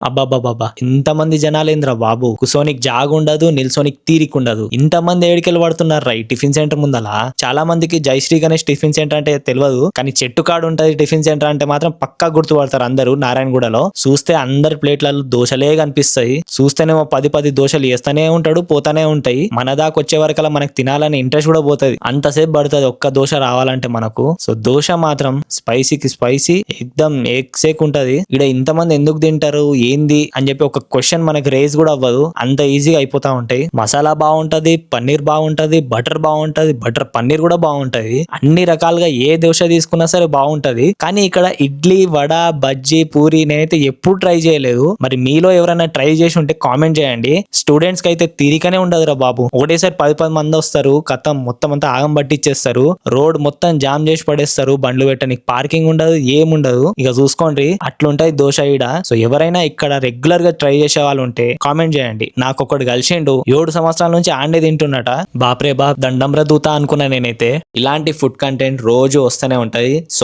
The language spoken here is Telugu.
అబ్బాబ్బాబ్బా ఇంతమంది జనాలేంద్రా బాబు? కుసోనికి జాగుండదు ఉండదు నిల్సోనికి తీరికుండదు. ఇంతమంది ఏడికెళ్ళి పడుతున్నారు ఈ టిఫిన్ సెంటర్ ముందల? చాలా మందికి జయశ్రీ గణేష్ టిఫిన్ సెంటర్ అంటే తెలియదు కానీ చెట్టు కాడు ఉంటది టిఫిన్ సెంటర్ అంటే మాత్రం పక్కా గుర్తుపడతారు అందరూ నారాయణగూడలో. చూస్తే అందరి ప్లేట్లలో దోశలే కనిపిస్తాయి. చూస్తేనేమో పది పది దోశలు వేస్తానే ఉంటాడు పోతానే ఉంటాయి. మన దాకా వచ్చే వరకల్లా మనకు తినాలని ఇంట్రెస్ట్ కూడా పోతుంది. అంతసేపు పడుతుంది ఒక్క దోశ రావాలంటే మనకు. సో దోశ మాత్రం స్పైసీకి స్పైసీ ఎక్దమ్ ఎక్సేక్ ఉంటది ఇక్కడ ఇంతమంది ఎందుకు తింటారు? ఏంది అని చెప్పి ఒక క్వశ్చన్ మనకి రేజ్ కూడా అవ్వదు. అంత ఈజీగా అయిపోతా ఉంటాయి. మసాలా బాగుంటది పన్నీర్ బాగుంటది బటర్ బాగుంటది బటర్ పన్నీర్ కూడా బాగుంటది. అన్ని రకాలుగా ఏ దోశ తీసుకున్నా సరే బాగుంటది. కానీ ఇక్కడ ఇడ్లీ వడ బజ్జీ పూరి నేనైతే ఎప్పుడు ట్రై చేయలేదు. మరి మీలో ఎవరైనా ట్రై చేసి ఉంటే కామెంట్ చేయండి. స్టూడెంట్స్కి అయితే తీరికనే ఉండదురా బాబు. ఒకటేసారి పది పది మంది వస్తారు. కథం మొత్తం అంతా ఆగం పట్టించేస్తారు రోడ్ మొత్తం జామ్ చేసి పడేస్తారు. బండ్లు పెట్టడానికి పార్కింగ్ ఉండదు ఏముండదు. ఇక చూసుకోండి. అట్లుంటది దోశ ఈడ. సో ఎవరైనా ఇక్కడ రెగ్యులర్గా ట్రై చేసే వాళ్ళు ఉంటే కామెంట్ చేయండి. నాకు ఒకటి కలిసిండు ఏడు సంవత్సరాల నుంచి ఆండే తింటున్నట. బాప్రే బాప్ దండం దూత అనుకున్నా నేనైతే. ఇలాంటి ఫుడ్ కంటెంట్ రోజు వస్తూనే ఉంటది సో